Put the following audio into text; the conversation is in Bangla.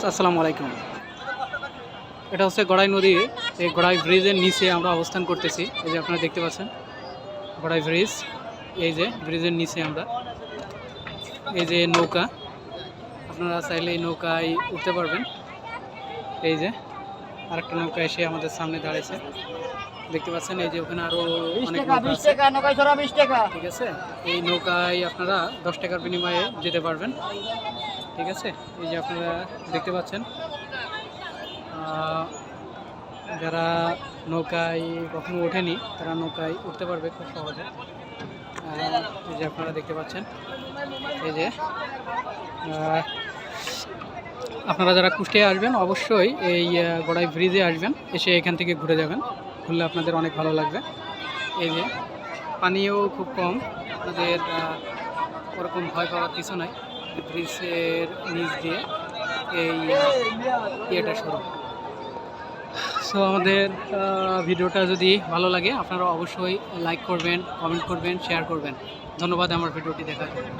আসসালামু আলাইকুম। এটা হচ্ছে গড়াই নদী। এই গড়াই ব্রিজের নিচে আমরা অবস্থান করতেছি। এই যে আপনারা দেখতে পাচ্ছেন গড়াই ব্রিজ। এই যে ব্রিজের নিচে আমরা। এই যে নৌকা। আপনারা চাইলে এই নৌকায় উঠতে পারবেন। এই যে আরেকটা নৌকা এসে আমাদের সামনে দাঁড়িয়েছে। দেখতে পাচ্ছেন এই যে ওখানে আরও অনেক ঠিক আছে? এই নৌকায় আপনারা দশ টাকার বিনিময়ে যেতে পারবেন। ঠিক আছে? এই যে আপনারা দেখতে পাচ্ছেন যারা নৌকায় কখনো ওঠেনি, তারা নৌকায় উঠতে পারবে খুব সহজে। এই যে আপনারা দেখতে পাচ্ছেন, এই যে আপনারা যারা কুষ্টিয়া আসবেন, অবশ্যই এই গড়াই ব্রিজে আসবেন, এসে এখান থেকে ঘুরে যাবেন। ঘুরলে আপনাদের অনেক ভালো লাগবে। এই যে, পানিও খুব কম, আপনাদের ওরকম ভয় পাওয়ার কিছু নাই। ব্রিজের নিচ দিয়ে এই ইয়েটা শুরু। সো আমাদের ভিডিওটা যদি ভালো লাগে, আপনারা অবশ্যই লাইক করবেন কমেন্ট করবেন শেয়ার করবেন। ধন্যবাদ আমার ভিডিওটি দেখার জন্য।